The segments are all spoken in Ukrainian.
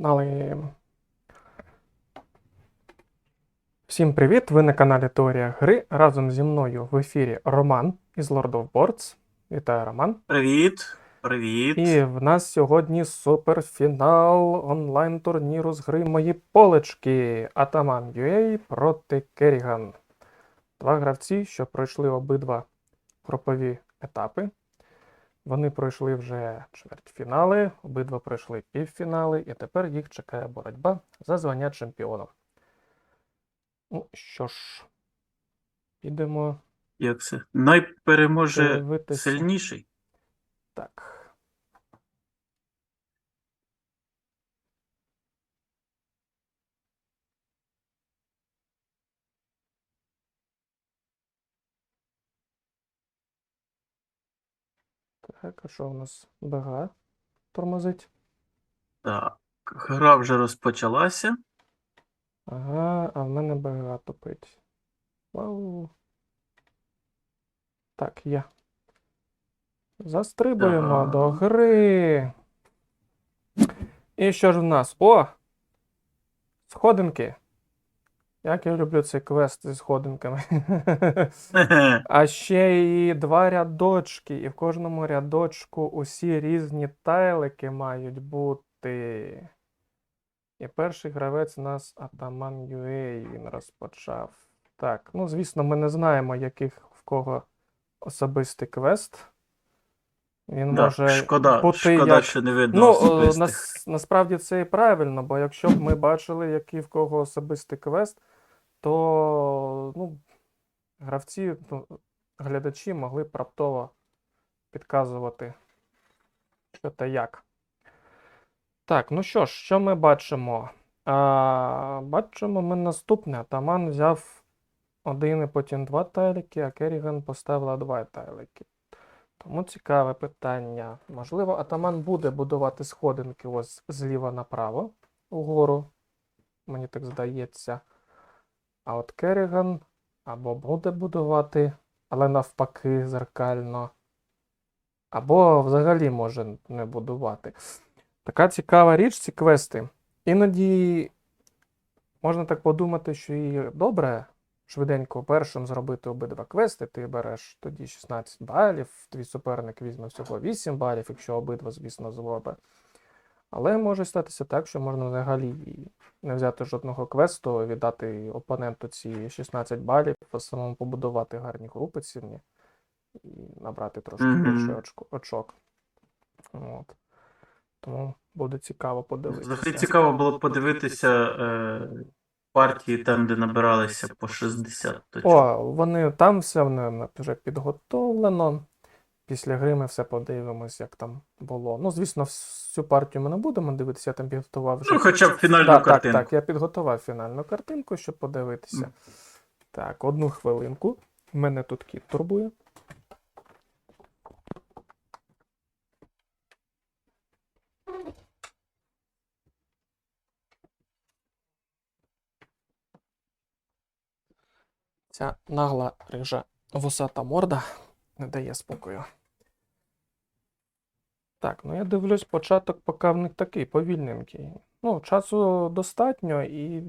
Далі. Всім привіт! Ви на каналі Теорія Гри. Разом зі мною в ефірі Роман із Lord of Boards. Вітаю, Роман. Привіт, привіт. І в нас сьогодні суперфінал онлайн-турніру з гри Мої полички. Атаман UA проти Керіган. Два гравці, що пройшли обидва групові етапи. Вони пройшли вже чвертьфінали, обидва пройшли півфінали, і тепер їх чекає боротьба за звання чемпіона. Ну що ж, підемо Як це? Найпереможе дивитися. сильніший. Так. Так, а що у нас БГ тормозить? Так, гра вже розпочалася. Ага, а в мене БГ тупить. Вау. Так, є. Застрибуємо Так. до гри. І що ж в нас? О! Сходинки. Як я люблю цей квест зі сходинками. А ще і два рядочки, і в кожному рядочку усі різні тайлики мають бути. І перший гравець у нас Атаман UA він розпочав. Так, ну звісно, ми не знаємо, яких в кого особистий квест. Він Да, може шкода, бути шкода, як що не видно Ну, особистих. нас, насправді це і правильно, бо якщо б ми бачили, який в кого особистий квест, то ну, гравці, ну, глядачі могли б раптово підказувати, що та як. Так, ну що ж, що ми бачимо? А, бачимо ми наступне. Атаман взяв один і потім два тайлики, а Керіган поставила два тайлики. Тому цікаве питання. Можливо, атаман буде будувати сходинки ось зліва направо угору. Мені так здається. А от Керіган або буде будувати, але навпаки, зеркально. Або взагалі може не будувати. Така цікава річ, ці квести. Іноді можна так подумати, що і добре швиденько першим зробити обидва квести. Ти береш тоді 16 балів, твій суперник візьме всього 8 балів, якщо обидва, звісно, зробить. Але може статися так, що можна взагалі не взяти жодного квесту, віддати опоненту ці 16 балів, а самому побудувати гарні групи цінні і набрати трошки Мгм. більше очко- очок. От. Тому буде цікаво подивитися. Взагалі цікаво було подивитися е, партії там, де набиралися по 60 точок. О, вони там все вже підготовлено. Після гри ми все подивимось, як там було. Ну, звісно, всю партію ми не будемо дивитися, я там підготував вже. Ну, хоча б фінальну Так, так, картинку. так, я підготував фінальну картинку, щоб подивитися. Мгм. Так, одну хвилинку. Мене тут кіт турбує. Ця нагла рижа вусата морда не дає спокою. Так, ну я дивлюсь, початок поки в них такий повільненький. Ну, часу достатньо, і,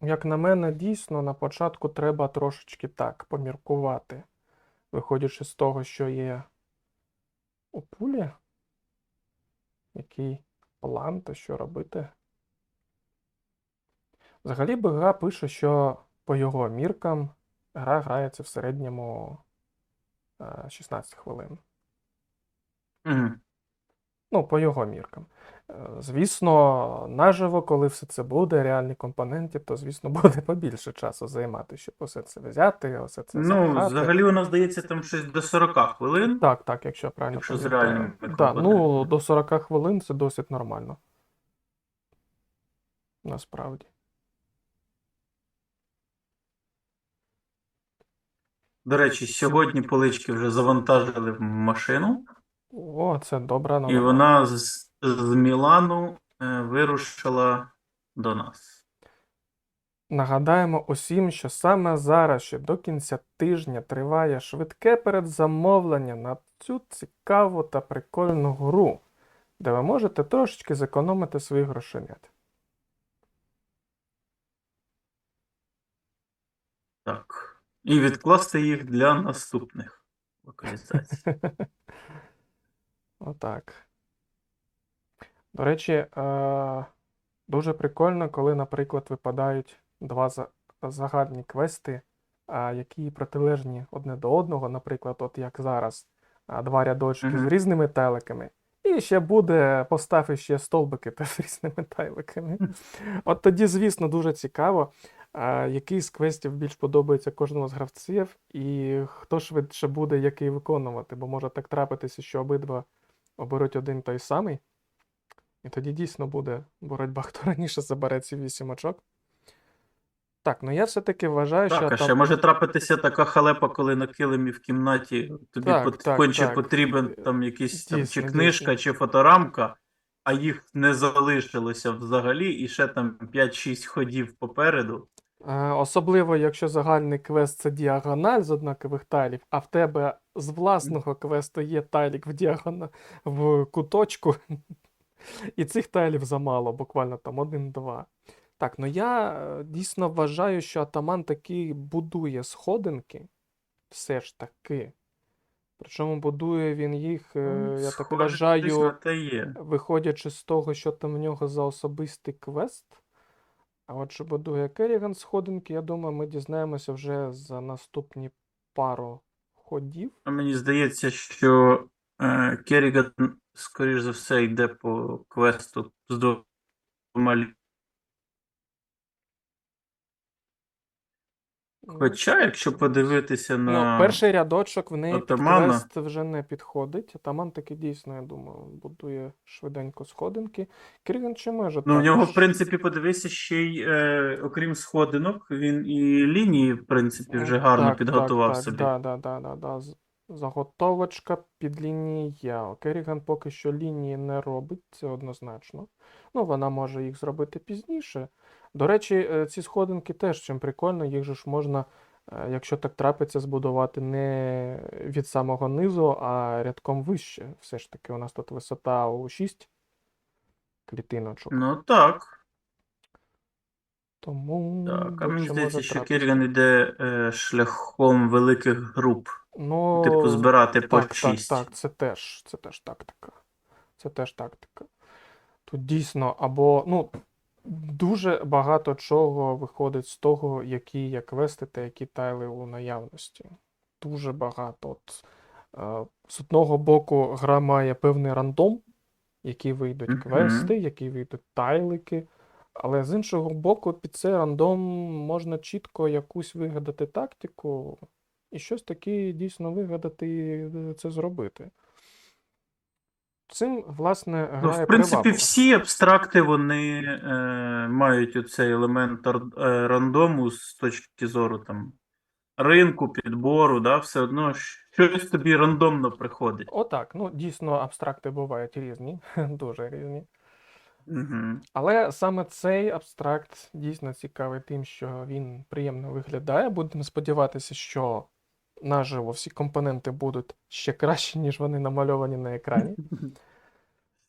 як на мене, дійсно на початку треба трошечки так поміркувати, виходячи з того, що є у пулі, який план та що робити. Взагалі БГА пише, що по його міркам гра грається в середньому е, 16 хвилин. Мгм. Ну, по його міркам. Е, Звісно, наживо, коли все це буде, реальні компоненти, то, звісно, буде побільше часу займати, щоб усе це взяти, усе це Ну, запхати. взагалі, воно здається там щось до 40 хвилин. Так, так, якщо правильно Якщо з пам'ятаю. реальними Да, ну, до 40 хвилин це досить нормально. Насправді. До речі, сьогодні полички вже завантажили в машину, О, це добра і вона з, з Мілану е, вирушила до нас. Нагадаємо усім, що саме зараз, ще до кінця тижня, триває швидке передзамовлення на цю цікаву та прикольну гру. де ви можете трошечки зекономити своїх грошенят. Так. І відкласти їх для наступних локалізацій. Отак. До речі, е, дуже прикольно, коли, наприклад, випадають два загальні квести, які протилежні одне до одного, наприклад, от як зараз, два рядочки з різними тайликами. І ще буде постав іще столбики з різними тайликами. От тоді, звісно, дуже цікаво, який з квестів більш подобається кожному з гравців, і хто швидше буде який виконувати, бо може так трапитися, що обидва оберуть один той самий. І тоді дійсно буде боротьба, хто раніше забере ці вісім очок. Так, ну я все-таки вважаю, що Так, а там. ще може трапитися така халепа, коли на килимі в кімнаті тобі Так, пот- так, конче так. потрібен там якийсь там, чи книжка, дійсно. чи фоторамка, а їх не залишилося взагалі, і ще там 5-6 ходів попереду. Е, Особливо, якщо загальний квест це діагональ з однакових тайлів, а в тебе з власного квесту є тайлік в діагона... в куточку, і цих тайлів замало, буквально там один-два. Так, ну я е, дійсно вважаю, що атаман таки будує сходинки, все ж таки. Причому будує він їх, е, Ну, я так вважаю, виходячи з того, що там в нього за особистий квест. А от що будує Керріган сходинки, я думаю, ми дізнаємося вже за наступні пару ходів. А Мені здається, що е, Керріган, скоріш за все, йде по квесту з двома Хоча, якщо подивитися Ну, на. перший рядочок в неї під Атамана. квест вже не підходить. Атаман таки дійсно, я думаю, будує швиденько сходинки. Керріган чи може Ну, в нього, в принципі, подивися, ще й, е, окрім сходинок, він і лінії, в принципі, вже гарно так, підготував так, собі. Так, да, да, да, да. Заготовочка під лінії є. Керріган поки що лінії не робить, це однозначно. Ну, вона може їх зробити пізніше. До речі, е, ці сходинки теж чим прикольно, їх же ж можна, е, якщо так трапиться, збудувати не від самого низу, а рядком вище. Все ж таки, у нас тут висота у 6 клітиночок. Ну так. Тому Так. А мені здається, що. Керріган йде е, шляхом великих груп. Ну, Типу, збирати по Так, так, так, це теж, це теж тактика. Це теж тактика. Тут дійсно, або, ну, дуже багато чого виходить з того, які є квести та які тайли у наявності. Дуже багато. От, е, з одного боку, гра має певний рандом, які вийдуть Мгм. квести, які вийдуть тайлики. Але з іншого боку, під цей рандом можна чітко якусь вигадати тактику і щось таке дійсно вигадати і е, це зробити. Цим, власне, Ну, в принципі, привабливо. всі абстракти вони е, мають оцей елемент е, рандому з точки зору там ринку, підбору, да, все одно щось тобі рандомно приходить. Отак, ну дійсно, абстракти бувають різні, дуже різні. Угу. Але саме цей абстракт дійсно цікавий тим, що він приємно виглядає. Будемо сподіватися, що наживо всі компоненти будуть ще кращі, ніж вони намальовані на екрані.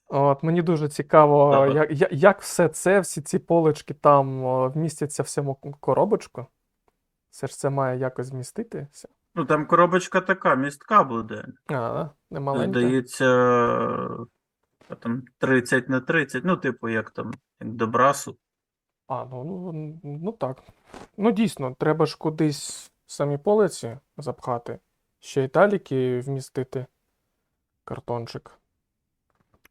От, мені дуже цікаво, як, як все це, всі ці полички там вмістяться в цьому коробочку. Все ж це має якось зміститися. Ну там коробочка така, містка буде. А, да? не маленька. Здається, там 30 на 30, ну, типу, як там, як до брасу. А, ну, ну, ну так. Ну, дійсно, треба ж кудись самі полиці запхати. Ще й таліки вмістити. Картончик.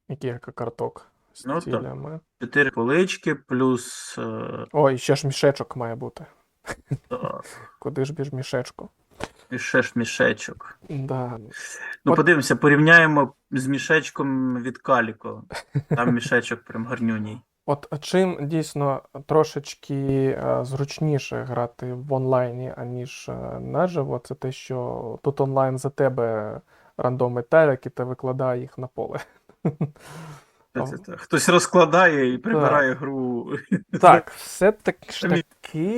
І кілька карток з Ну, цілями. Чотири полички, плюс. Е, Ой, ще ж мішечок має бути. так, Куди ж біж мішечку? і ще ж мішечок. Да. Ну, От- подивимося, порівняємо з мішечком від Каліко. Там мішечок прям гарнюній. От чим дійсно трошечки е, зручніше грати в онлайні, аніж е, наживо, це те, що тут онлайн за тебе рандоми таліки та викладає їх на поле. Хтось розкладає і прибирає гру. Так, все так ж таки,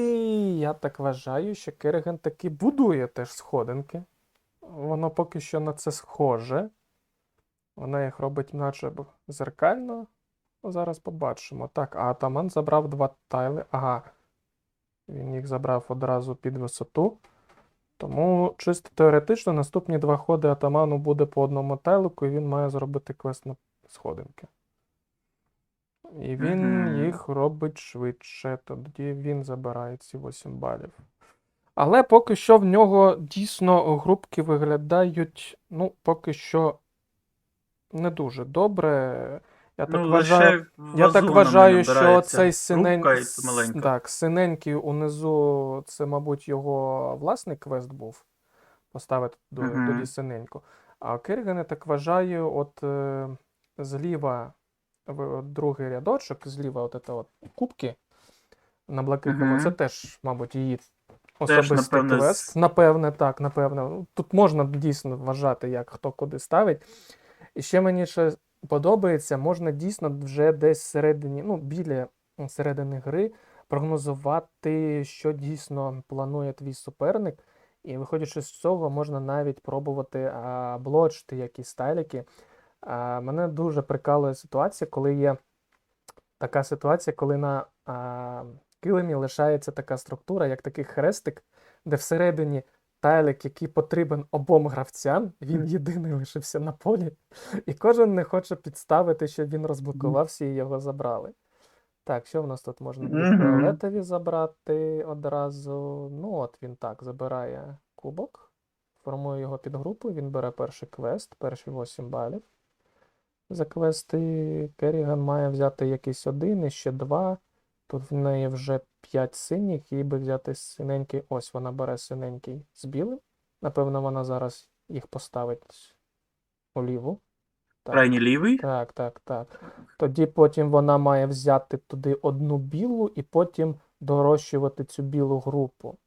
я так вважаю, що Керриган таки будує теж сходинки. Воно поки що на це схоже. Вона їх робить наче зеркально. Зараз побачимо. Так, атаман забрав два тайли. Ага. Він їх забрав одразу під висоту. Тому чисто теоретично наступні два ходи атаману буде по одному тайлику, і він має зробити квест на сходинки. І він їх робить швидше, тоді він забирає ці 8 балів. Але поки що в нього дійсно групки виглядають, ну, поки що не дуже добре. Я так Ну, вважаю. Я так вважаю, що цей синень... Так, синенький унизу, це, мабуть, його власний квест був. Поставити до- Мгм. тоді синеньку. А Керріган, я так вважаю, от е, зліва от другий рядочок, зліва от це от кубки на блакитному, Мгм. це теж, мабуть, її особистий напевне, з- квест. Напевне, так, напевне. Ну, Тут можна дійсно вважати, як хто куди ставить. І ще мені ще подобається, можна дійсно вже десь всередині, ну, біля середини гри прогнозувати, що дійсно планує твій суперник. І виходячи з цього, можна навіть пробувати а, блочити якісь тайліки. А, мене дуже прикалує ситуація, коли є така ситуація, коли на а, килимі лишається така структура, як такий хрестик, де всередині тайлик, який потрібен обом гравцям, він єдиний лишився на полі, і кожен не хоче підставити, щоб він розблокувався і його забрали. Так, що в нас тут можна? Фіолетові забрати одразу. Ну, от він так забирає кубок, формує його під групу, він бере перший квест, перші 8 балів. За квести Керріган має взяти якийсь один і ще два. Тут в неї вже 5 синіх, їй би взяти синенький. Ось вона бере синенький з білим. Напевно, вона зараз їх поставить у ліву. Так. Крайній лівий. Так, так, так. Тоді потім вона має взяти туди одну білу і потім дорощувати цю білу групу.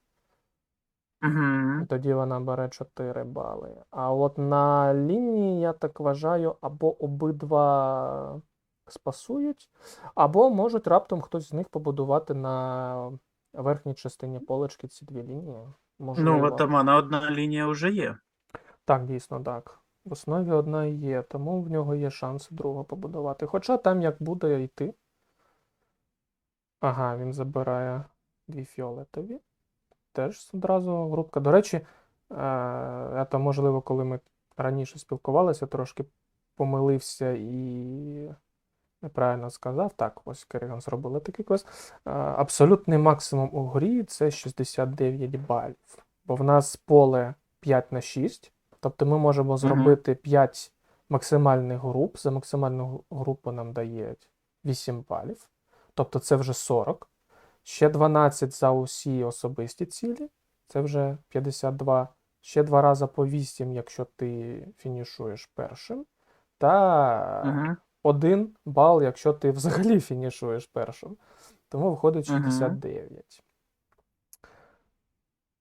Угу. І тоді вона бере 4 бали. А от на лінії, я так вважаю, або обидва спасують, або можуть раптом хтось з них побудувати на верхній частині полочки ці дві лінії. Ну, Можливо. в атамана одна лінія вже є. Так, дійсно, так. В основі одна і є, тому в нього є шанс другу побудувати. Хоча там як буде йти. Ага, він забирає дві фіолетові. Теж одразу групка. До речі, е, я можливо, коли ми раніше спілкувалися, трошки помилився і неправильно сказав. Так, ось Керіган зробили такий квест. Е, Абсолютний максимум у грі це 69 балів. Бо в нас поле 5 на 6. Тобто ми можемо зробити 5 максимальних груп. За максимальну групу нам дають 8 балів. Тобто це вже 40. Ще 12 за усі особисті цілі. Це вже 52. Ще 2 рази по 8, якщо ти фінішуєш першим. Та Угу. 1 бал, якщо ти взагалі фінішуєш першим. Тому виходить Мгм. 69.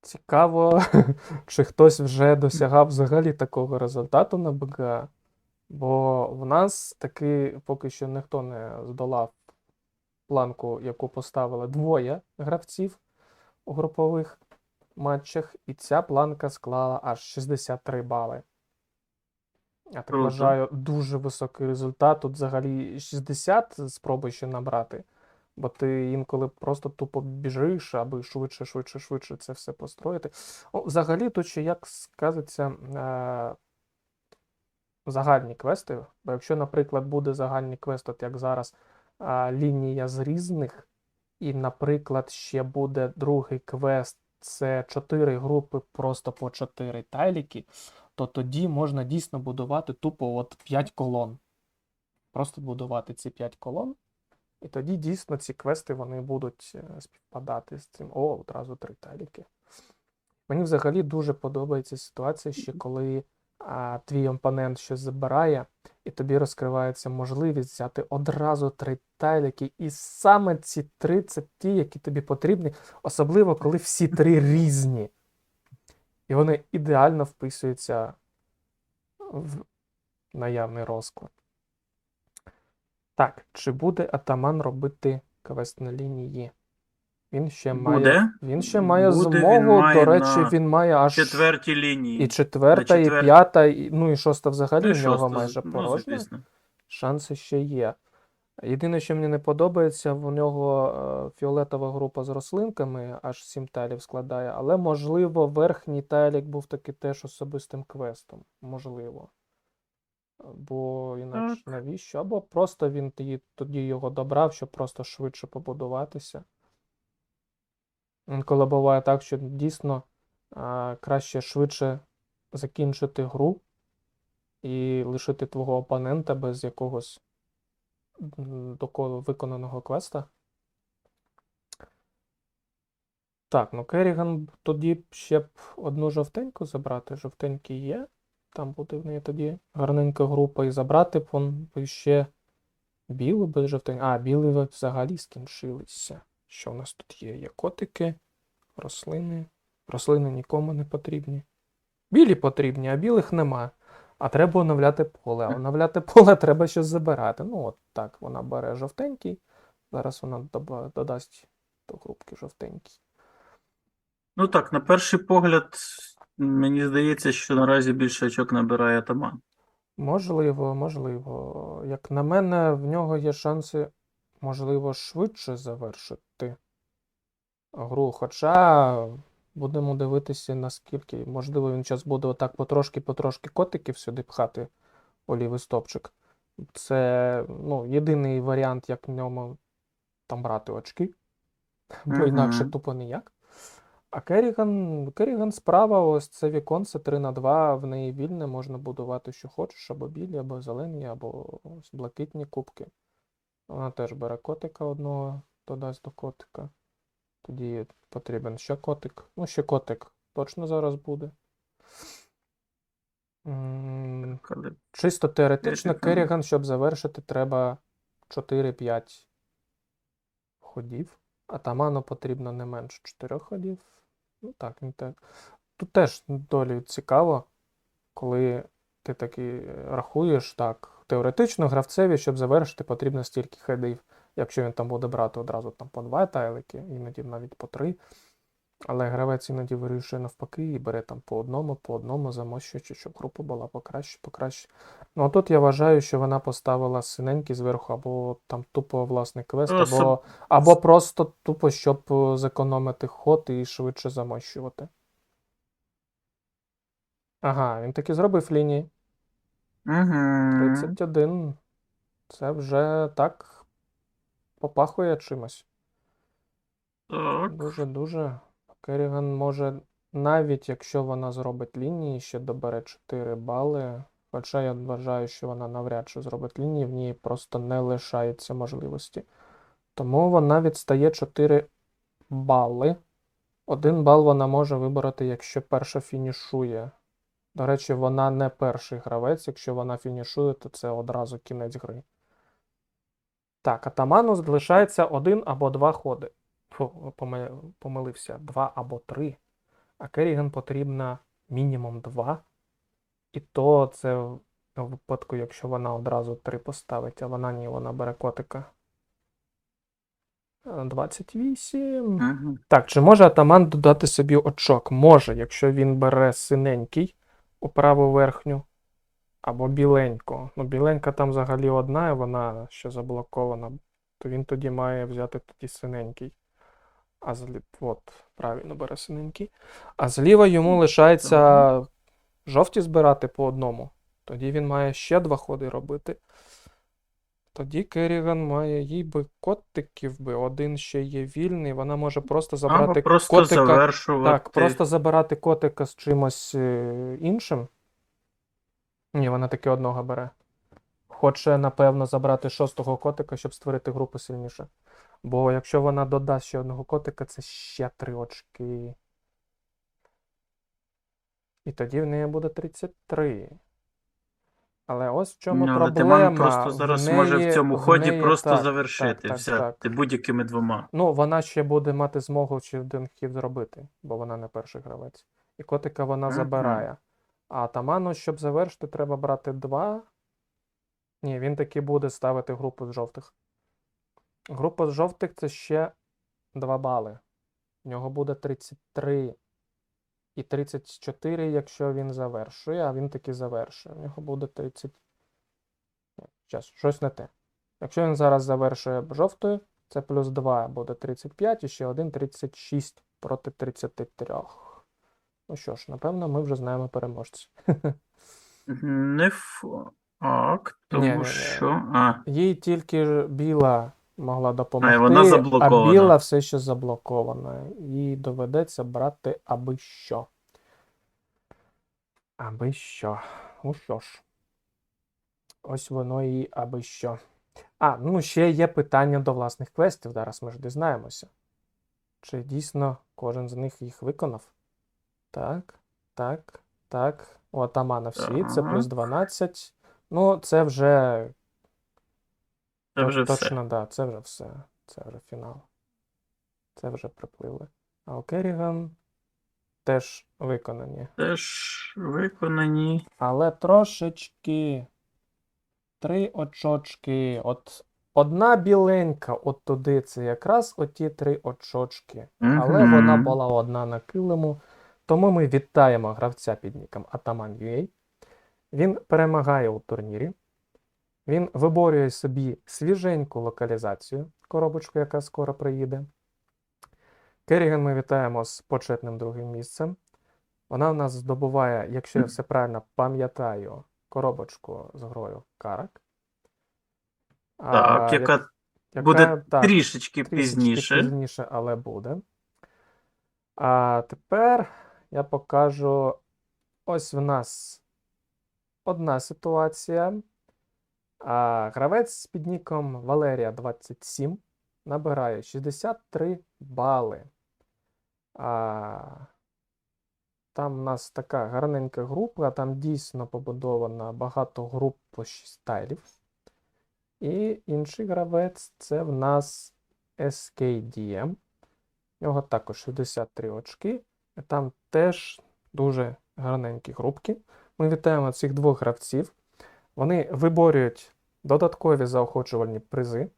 Цікаво, чи хтось вже досягав взагалі такого результату на БГ. Бо в нас таки поки що ніхто не здолав планку, яку поставили двоє гравців у групових матчах, і ця планка склала аж 63 бали. Я так вважаю, дуже високий результат. Тут взагалі 60 спробуй ще набрати, бо ти інколи просто тупо біжиш, аби швидше, швидше, швидше це все построїти. О, взагалі, тут ще як сказаться е, загальні квести. Бо якщо, наприклад, буде загальний квест, от як зараз а, лінія з різних, і, наприклад, ще буде другий квест, це 4 групи просто по 4 тайліки, то тоді можна дійсно будувати тупо от 5 колон. Просто будувати ці 5 колон. І тоді дійсно ці квести вони будуть е, співпадати з цим. О, одразу три тайліки. Мені взагалі дуже подобається ситуація, ще коли а, твій опонент щось забирає, і тобі розкривається можливість взяти одразу три тайліки. І саме ці три це ті, які тобі потрібні, особливо коли всі три різні. І вони ідеально вписуються в наявний розклад. Так, чи буде атаман робити квест на лінії? Він ще має, Буде? він ще має Буде, він змогу, має до речі, на він має аж Четвертій лінії. і четверта, і п'ята, і, ну і шоста взагалі в нього майже ну, порожня. Шанси ще є. Єдине, що мені не подобається, в нього е, фіолетова група з рослинками, аж сім тайлів складає, але можливо верхній тайлік був таки теж особистим квестом. Можливо. Бо інакше навіщо? Або просто він тоді, тоді його добрав, щоб просто швидше побудуватися. Інколи буває так, що дійсно а, краще швидше закінчити гру і лишити твого опонента без якогось такого виконаного квеста. Так, ну Керріган тоді ще б одну жовтеньку забрати. Жовтенькі є. Там буде в неї тоді гарненька група. І забрати б он ще білу без жовтеньку. А, білі ви взагалі скінчилися. Що в нас тут є? Є котики, рослини. Рослини нікому не потрібні. Білі потрібні, а білих нема. А треба оновляти поле. А оновляти поле треба щось забирати. Ну, от так, вона бере жовтенький. Зараз вона додасть до групки жовтенький. Ну так, на перший погляд, мені здається, що наразі більше очок набирає атаман. Можливо, можливо. Як на мене, в нього є шанси, можливо, швидше завершити гру. Хоча будемо дивитися, наскільки. Можливо, він зараз буде отак потрошки-потрошки котиків сюди пхати у лівий стопчик. Це ну, єдиний варіант, як в ньому там брати очки. Бо Мгм. інакше тупо ніяк. А Керріган, Керріган справа, ось це віконце 3 на 2, в неї вільне, можна будувати, що хочеш, або білі, або зелені, або ось блакитні кубки. Вона теж бере котика одного, додасть до котика. Тоді потрібен ще котик. Ну, ще котик точно зараз буде. Чисто теоретично. Керріган, щоб завершити, треба 4-5 ходів. Атаману потрібно не менше 4 ходів. Ну так, він так. Тут теж долі цікаво, коли ти таки рахуєш, так, теоретично гравцеві, щоб завершити, потрібно стільки ходів. Якщо він там буде брати одразу там по два тайлики, іноді навіть по три. Але гравець іноді вирішує навпаки і бере там по одному, по одному, замощуючи, щоб група була покраще, покраще. Ну а тут я вважаю, що вона поставила синенький зверху, або там тупо власний квест, Ну, або, або просто тупо, щоб е, зекономити ход і швидше замощувати. Ага, він таки зробив лінії. Угу. 31. Це вже так попахує чимось. Так. Дуже-дуже. Керріган може, навіть якщо вона зробить лінії, ще добере 4 бали. Хоча я вважаю, що вона навряд чи зробить лінії, в ній просто не лишається можливості. Тому вона відстає 4 бали. Один бал вона може вибороти, якщо перша фінішує. До речі, вона не перший гравець. Якщо вона фінішує, то це одразу кінець гри. Так, атаману залишається один або два ходи. Фу, помилився, два або три. А Керріган потрібно мінімум два. І то це в випадку, якщо вона одразу три поставить, а вона ні, вона бере котика. Е, 28. Угу. Так, чи може атаман додати собі очок? Може, якщо він бере синенький у праву верхню, або біленьку. Ну, біленька там взагалі одна, і вона ще заблокована, то він тоді має взяти тоді синенький. А злі... От, правильно бере синенький. А зліва йому лишається жовті збирати по одному. Тоді він має ще два ходи робити. Тоді Керріган має їй би котиків би, один ще є вільний, вона може просто забрати Або просто котика. завершувати. Так, просто забирати котика з чимось е, іншим. Ні, вона таки одного бере. Хоче, напевно, забрати шостого котика, щоб створити групу сильніше. Бо якщо вона додасть ще одного котика, це ще три очки. І тоді в неї буде 33. Але ось в чому Ну, але проблема. Тиман просто в зараз неї- може в цьому ході неї- просто так, завершити, так, все, так. ти будь-якими двома. Ну, вона ще буде мати змогу ще один хід зробити, бо вона не перший гравець. І котика вона Мгм. забирає. А атаману, щоб завершити, треба брати два. Ні, він таки буде ставити групу з жовтих. Група з жовтих це ще 2 бали. В нього буде 33 і 34, якщо він завершує, а він таки завершує. В нього буде 30. Зараз, щось не те. Якщо він зараз завершує жовтою, це плюс 2 буде 35 і ще один 36 проти 33. Ну що ж, напевно, ми вже знаємо переможця. Не факт, тому Ні-ні-ні. що. А, Їй тільки біла могла допомогти, вона заблокована. а біла все ще заблокована. Їй доведеться брати аби що. Аби що. Ну що ж. Ось воно і аби що. А, ну ще є питання до власних квестів. Зараз ми ж дізнаємося. Чи дійсно кожен з них їх виконав? Так, так, так. У атамана всі, це плюс 12. Ну, це вже це вже То- все. Точно, да, це вже все. Це вже фінал. Це вже припливли. А у Керріган теж виконані. Теж виконані. Але трошечки. Три очочки. От одна біленька, от туди це якраз оті три очочки. Але Мгм. вона була одна на килиму. Тому ми вітаємо гравця під ніком Ataman UA. Він перемагає у турнірі. Він виборює собі свіженьку локалізацію, коробочку, яка скоро приїде. Керріган ми вітаємо з почетним другим місцем. Вона в нас здобуває, якщо я все правильно пам'ятаю, коробочку з грою Карак. Так, як- яка яка- буде так, трішечки трішечки пізніше. пізніше, але буде. А тепер я покажу. Ось в нас одна ситуація. А, гравець з під ніком Валерія 27 набирає 63 бали. А, там у нас така гарненька група, там дійсно побудовано багато груп по 6 стайлів. І інший гравець це в нас SKDM. У нього також 63 очки. Там теж дуже гарненькі групки. Ми вітаємо цих двох гравців. Вони виборюють додаткові заохочувальні призи.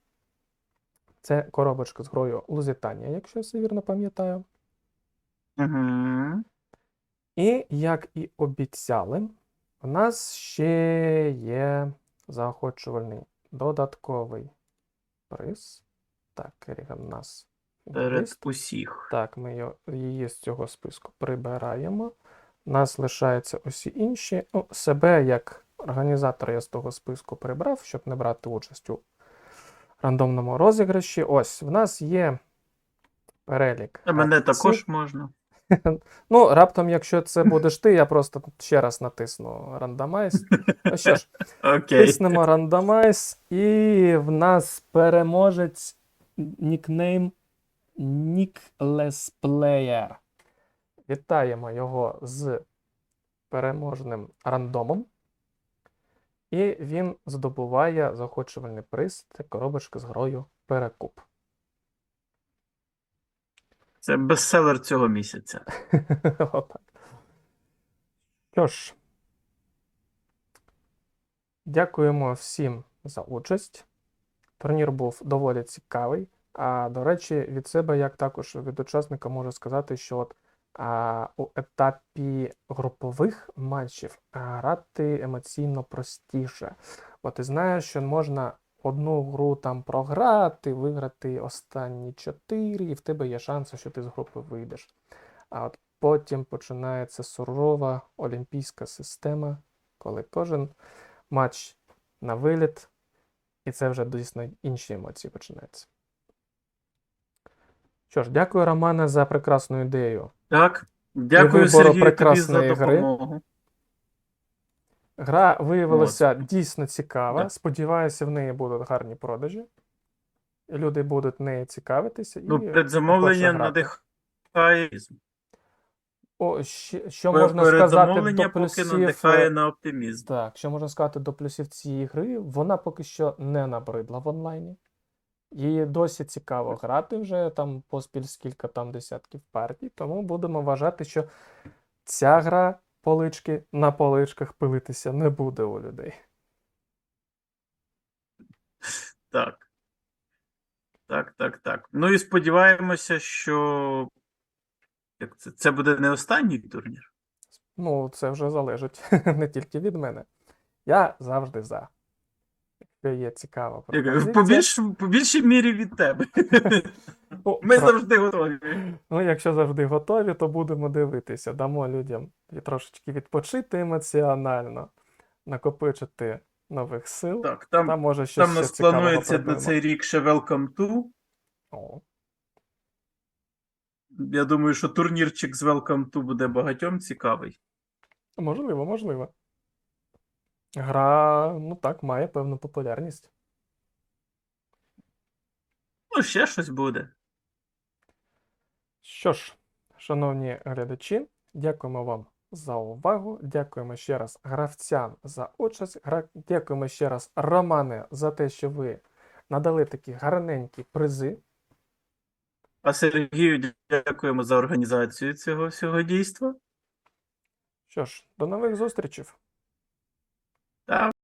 Це коробочка з грою Лузитанія, якщо я все вірно пам'ятаю. Угу. І, як і обіцяли, у нас ще є заохочувальний додатковий приз. Так, Керіган у нас Фіналіст. усіх. Так, ми її з цього списку прибираємо. У нас лишаються усі інші. Ну, себе як організатор я з того списку прибрав, щоб не брати участь у рандомному розіграші. Ось, в нас є перелік. А мене також можна. Ну, раптом, якщо це будеш ти, я просто ще раз натисну рандомайз. Ну що ж, Окей. тиснемо рандомайз, і в нас переможець нікнейм Nickless Player. Вітаємо його з переможним рандомом. І він здобуває заохочувальний приз. Це коробочка з грою Перекуп. Це бестселер цього місяця. Отак. Що ж, дякуємо всім за участь. Турнір був доволі цікавий. А до речі, від себе, як також від учасника, можу сказати, що от, а, у етапі групових матчів грати емоційно простіше. Бо ти знаєш, що можна одну гру там програти, виграти останні чотири, і в тебе є шанс, що ти з групи вийдеш. А от потім починається сурова олімпійська система, коли кожен матч на виліт, і це вже дійсно інші емоції починаються. Що ж, дякую, Романе, за прекрасну ідею. Так. Дякую, Сергію, тобі за прекрасної гри. Гра виявилася дійсно цікава. Да. Сподіваюся, в неї будуть гарні продажі. Люди будуть нею цікавитися. І Ну, предзамовлення надихає. О, ще- що можна сказати до поки надихає е, на оптимізм. Так, що можна сказати до плюсів цієї гри, вона поки що не набридла в онлайні. Її досі цікаво грати вже там поспіль скільки там десятків партій, тому будемо вважати, що ця гра полички на поличках пилитися не буде у людей. Так. Так, так, так. Ну і сподіваємося, що Як це? Це буде не останній турнір? Ну, це вже залежить не тільки від мене. Я завжди за. Є цікава пропозиція. По, більш, по більшій мірі від тебе. Ми завжди готові. Ну, якщо завжди готові, то будемо дивитися. Дамо людям трошечки відпочити емоціонально, накопичити нових сил. Так, там, Там може щось там нас планується на цей рік ще Welcome to. О, Я думаю, що турнірчик з Welcome to буде багатьом цікавий. можливо, можливо. Гра, ну так, має певну популярність. Ну, ще щось буде. Що ж, шановні глядачі, дякуємо вам за увагу. Дякуємо ще раз гравцям за участь. Гра... Дякуємо ще раз, Романе, за те, що ви надали такі гарненькі призи. А Сергію дякуємо за організацію цього всього дійства. Що ж, до нових зустрічей.